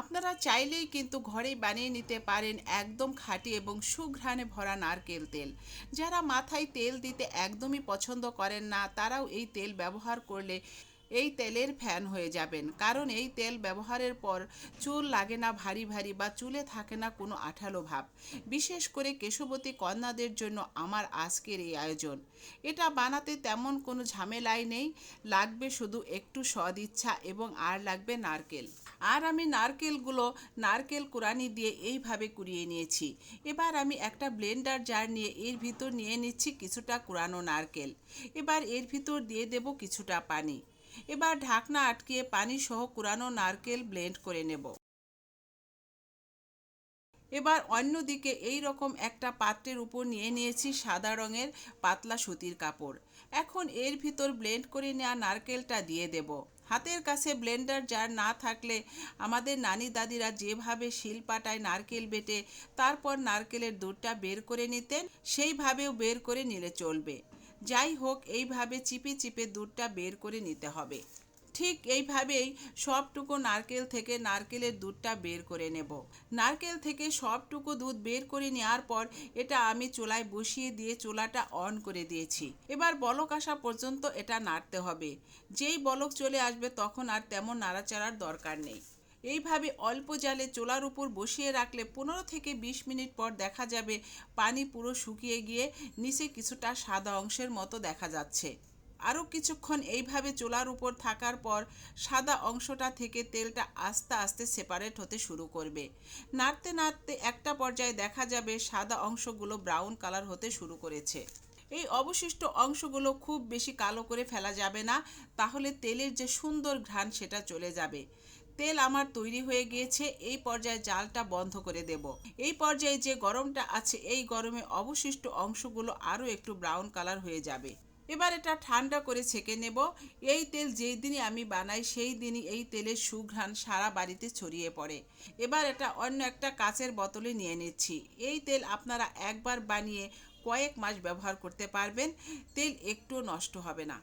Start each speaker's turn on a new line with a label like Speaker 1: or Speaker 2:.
Speaker 1: আপনারা চাইলেই কিন্তু ঘরেই বানিয়ে নিতে পারেন একদম খাঁটি এবং সুঘ্রাণে ভরা নারকেল তেল। যারা মাথায় তেল দিতে একদমই পছন্দ করেন না, তারাও এই তেল ব্যবহার করলে এই তেলের ফ্যান হয়ে যাবেন। কারণ এই তেল ব্যবহারের পর চুল লাগে না ভারী ভারী বা চুলে থাকে না কোনো আঠালো ভাব। বিশেষ করে কেশবতী কন্যাদের জন্য আমার আজকের এই আয়োজন। এটা বানাতে তেমন কোনো ঝামেলাই নেই। লাগবে শুধু একটু সদিচ্ছা এবং আর লাগবে নারকেল। আর আমি নারকেলগুলো, নারকেল কুরানি দিয়ে এইভাবে কুড়িয়ে নিয়েছি। এবার আমি একটা ব্লেন্ডার জার নিয়ে এর ভিতর নিয়ে নিচ্ছি কিছুটা কুরানো নারকেল। এবার এর ভিতর দিয়ে দেব কিছুটা পানি। এবার ঢাকনা আটকিয়ে পানি সহ কুরানো নারকেল ব্লেন্ড করে নেব। এবার অন্যদিকে এই রকম একটা পাত্রের উপর নিয়ে নিয়েছি সাদা রঙের পাতলা সুতির কাপড়। এখন এর ভিতর ব্লেন্ড করে নেওয়া নারকেলটা দিয়ে দেব। হাতের কাছে ব্লেন্ডার জার না থাকলে আমাদের নানি দাদিরা যেভাবে শিলপাটায় নারকেল বেটে, তারপর নারকেলের দুধটা বের করে নিতেন, সেইভাবেও বের করে নিলে চলবে। যাই হোক, এইভাবে চিপে চিপে দুধটা বের করে নিতে হবে। ঠিক এইভাবেই সবটুকু নারকেল থেকে নারকেলের দুধটা বের করে নেব। নারকেল থেকে সবটুকু দুধ বের করে নেওয়ার পর এটা আমি চুলায় বসিয়ে দিয়ে চুলাটা অন করে দিয়েছি। এবার বলক আসা পর্যন্ত এটা নাড়তে হবে। যেই বলক চলে আসবে তখন আর তেমন নাড়াচাড়ার দরকার নেই। এইভাবে অল্প জালে চোলার উপর বসিয়ে রাখলে পনেরো থেকে বিশ মিনিট পর দেখা যাবে পানি পুরো শুকিয়ে গিয়ে নিচে কিছুটা সাদা অংশের মতো দেখা যাচ্ছে। আরও কিছুক্ষণ এইভাবে চোলার উপর থাকার পর সাদা অংশটা থেকে তেলটা আস্তে আস্তে সেপারেট হতে শুরু করবে। নাড়তে নাড়তে একটা পর্যায়ে দেখা যাবে সাদা অংশগুলো ব্রাউন কালার হতে শুরু করেছে। এই অবশিষ্ট অংশগুলো খুব বেশি কালো করে ফেলা যাবে না, তাহলে তেলের যে সুন্দর ঘ্রাণ সেটা চলে যাবে। তেল আমার তৈরি হয়ে গিয়েছে, এই পর্যায়ে জালটা বন্ধ করে দেব। এই পর্যায়ে যে গরমটা আছে, এই গরমে অবশিষ্ট অংশগুলো আরও একটু ব্রাউন কালার হয়ে যাবে। এবার এটা ঠান্ডা করে ছেঁকে নেব। এই তেল যেই দিনই আমি বানাই, সেই দিনই এই তেলের সুঘ্রাণ সারা বাড়িতে ছড়িয়ে পড়ে। এবার এটা অন্য একটা কাচের বোতলে নিয়ে নিচ্ছি। এই তেল আপনারা একবার বানিয়ে কয়েক মাস ব্যবহার করতে পারবেন। তেল একটু নষ্ট হবে না।